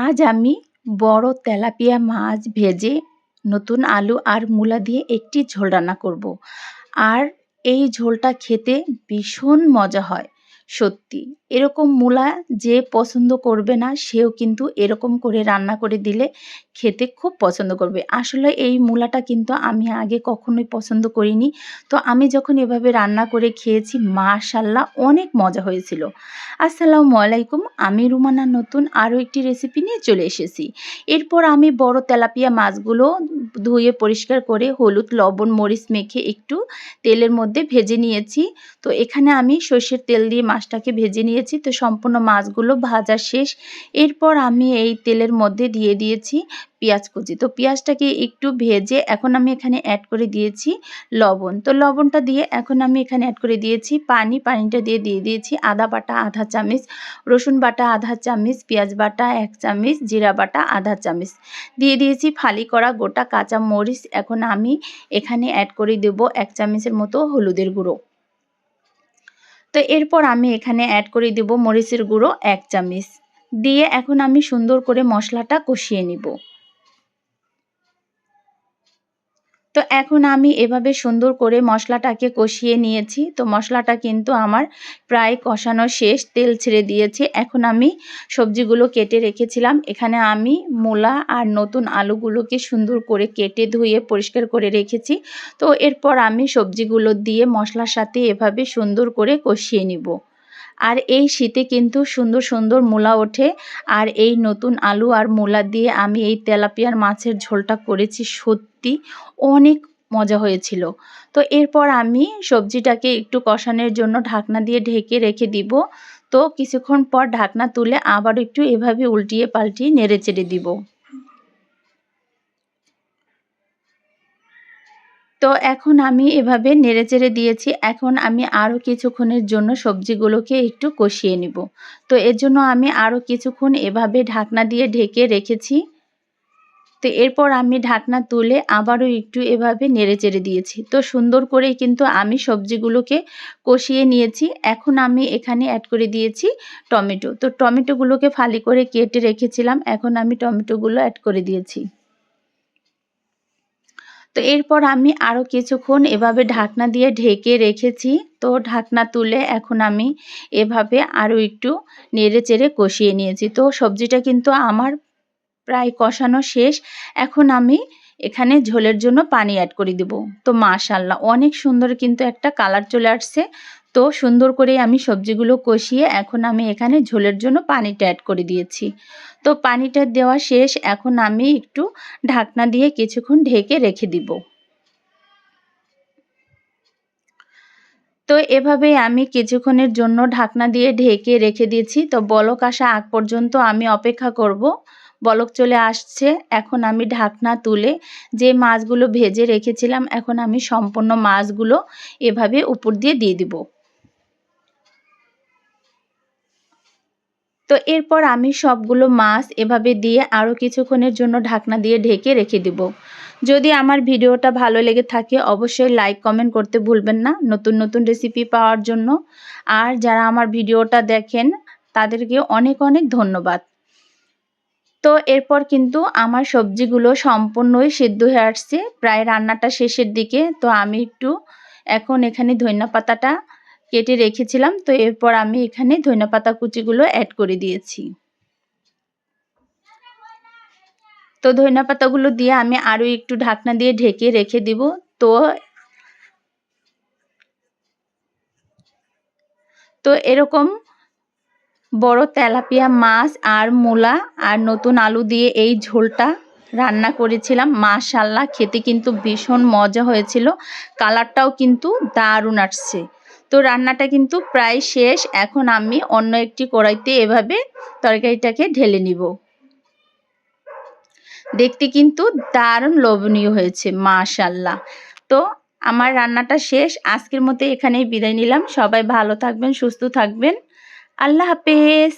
আজ আমি বড় তেলাপিয়া মাছ ভেজে নতুন আলু আর মূলা দিয়ে একটি ঝোল রান্না করব। আর এই ঝোলটা খেতে ভীষণ মজা হয়, সত্যি এরকম মূলা যে পছন্দ করবে না, সেও কিন্তু এরকম করে রান্না করে দিলে খেতে খুব পছন্দ করবে। আসলে এই মূলাটা কিন্তু আমি আগে কখনোই পছন্দ করিনি। তো আমি যখন এভাবে রান্না করে খেয়েছি মাশাল্লাহ অনেক মজা হয়েছিল। আসসালামু আলাইকুম, আমি রুমানা নতুন আরও একটি রেসিপি নিয়ে চলে এসেছি। এরপর আমি বড় তেলাপিয়া মাছগুলো ধুয়ে পরিষ্কার করে হলুদ, লবণ, মরিচ মেখে একটু তেলের মধ্যে ভেজে নিয়েছি। তো এখানে আমি সর্ষের তেল দিয়ে মাছটাকে ভেজে নিয়েছি তো সম্পূর্ণ মাছগুলো ভাজা শেষ। এরপর আমি এই তেলের মধ্যে দিয়ে দিয়েছি পেঁয়াজ কুচি। তো পেঁয়াজটাকে একটু ভেজে এখন আমি এখানে অ্যাড করে দিয়েছি লবণ। তো লবণটা দিয়ে এখন আমি এখানে অ্যাড করে দিয়েছি পানি। পানিটা দিয়ে দিয়ে দিয়েছি আদা বাটা, আধা চামচ। রসুন বাটা, আধা চামচ। পেঁয়াজ বাটা, এক চামচ। জিরা বাটা, আধা চামচ। দিয়ে দিয়েছি ফালি করা গোটা কাঁচা মরিচ এখন আমি এখানে অ্যাড করে দেব এক চামচের মতো হলুদের গুঁড়ো। তো এরপর আমি এখানে অ্যাড করে দেব মরিচের গুঁড়ো এক চামচ। দিয়ে এখন আমি সুন্দর করে মশলাটা কষিয়ে নিব। তো এখন আমি এভাবে সুন্দর করে মশলাটাকে কষিয়ে নিয়েছি। তো মশলাটা কিন্তু আমার প্রায় কষানো শেষ, তেল ছেড়ে দিয়েছে। এখন আমি সবজিগুলো কেটে রেখেছিলাম। এখানে আমি মূলা আর নতুন আলুগুলোকে সুন্দর করে কেটে ধুয়ে পরিষ্কার করে রেখেছি। তো এরপর আমি সবজিগুলো দিয়ে মশলার সাথে এভাবে সুন্দর করে কষিয়ে নিব। আর এই শীতে কিন্তু সুন্দর সুন্দর মূলা ওঠে। আর এই নতুন আলু আর মূলা দিয়ে আমি এই তেলাপিয়ার মাছের ঝোলটা করেছি সত্যি অনেক মজা হয়েছিল। তো এরপর আমি সবজিটাকে একটু কষানোর জন্য ঢাকনা দিয়ে ঢেকে রেখে দিব। তো কিছুক্ষণ পর ঢাকনা তুলে আবার একটু এভাবে উল্টিয়ে পাল্টিয়ে নেড়ে চেড়ে দিব। তো এখন আমি এভাবে নেড়েচেড়ে দিয়েছি। এখন আমি আরও কিছুক্ষণের জন্য সবজিগুলোকে একটু কষিয়ে নিব। তো এর জন্য আমি আরও কিছুক্ষণ এভাবে ঢাকনা দিয়ে ঢেকে রেখেছি। তো এরপর আমি ঢাকনা তুলে আবারও একটু এভাবে নেড়ে নেড়েচেড়ে দিয়েছি। তো সুন্দর করে কিন্তু আমি সবজিগুলোকে কষিয়ে নিয়েছি। এখন আমি এখানে অ্যাড করে দিয়েছি টমেটো। তো টমেটোগুলোকে ফালি করে কেটে রেখেছিলাম। এখন আমি টমেটোগুলো অ্যাড করে দিয়েছি। তো এরপর আমি আরও কিছুক্ষণ এভাবে ঢাকনা দিয়ে ঢেকে রেখেছি। তো ঢাকনা তুলে এখন আমি এভাবে আরও একটু নেড়ে চেড়ে কষিয়ে নিয়েছি। তো সবজিটা কিন্তু আমার প্রায় কষানো শেষ। এখন আমি এখানে ঝোলের জন্য পানি অ্যাড করে দেব। তো মাশাল্লাহ অনেক সুন্দর কিন্তু একটা কালার চলে আসছে। তো সুন্দর করে আমি সবজিগুলো কষিয়ে এখন আমি এখানে ঝোলের জন্য পানিটা অ্যাড করে দিয়েছি। তো পানিটা দেওয়া শেষ, এখন আমি একটু ঢাকনা দিয়ে কিছুক্ষণ ঢেকে রেখে দিব। তো এভাবে আমি কিছুক্ষণের জন্য ঢাকনা দিয়ে ঢেকে রেখে দিয়েছি। তো বলক আসা আগ পর্যন্ত আমি অপেক্ষা করব। বলক চলে আসছে, এখন আমি ঢাকনা তুলে যে মাছগুলো ভেজে রেখেছিলাম, এখন আমি সম্পূর্ণ মাছগুলো এভাবে উপর দিয়ে দিয়ে দিব। তো এরপর আমি সবগুলো মাছ এভাবে দিয়ে আরও কিছুক্ষণের জন্য ঢাকনা দিয়ে ঢেকে রেখে দিব। যদি আমার ভিডিওটা ভালো লেগে থাকে, অবশ্যই লাইক কমেন্ট করতে ভুলবেন না নতুন নতুন রেসিপি পাওয়ার জন্য। আর যারা আমার ভিডিওটা দেখেন, তাদেরকে অনেক অনেক ধন্যবাদ। তো এরপর কিন্তু আমার সবজিগুলো সম্পূর্ণই সিদ্ধ হয়ে আসছে। প্রায় রান্নাটা শেষের দিকে, তো আমি একটু এখন এখানে ধনিয়া পাতাটা কেটে রেখেছিলাম, তো এরপর আমি এখানে ধনিয়া পাতা কুচিগুলো অ্যাড করে দিয়েছি। তো ধনিয়া পাতাগুলো দিয়ে আমি আরও একটু ঢাকনা দিয়ে ঢেকে রেখে দিব, তো তো এরকম বড় তেলাপিয়া মাছ আর মূলা আর নতুন আলু দিয়ে এই ঝোলটা রান্না করেছিলাম মাশাল্লাহ খেতে কিন্তু ভীষণ মজা হয়েছিল, কালারটাও কিন্তু দারুণ আসছে। তো রান্নাটা কিন্তু প্রায় শেষ। এখন আমি অন্য একটি কড়াইতে এভাবে তরকারিটাকে ঢেলে নিব। দেখতে কিন্তু দারুণ লোভনীয় হয়েছে মাশাল্লাহ তো আমার রান্নাটা শেষ। আজকের মতো এখানেই বিদায় নিলাম। সবাই ভালো থাকবেন, সুস্থ থাকবেন। আল্লাহ হাফেজ।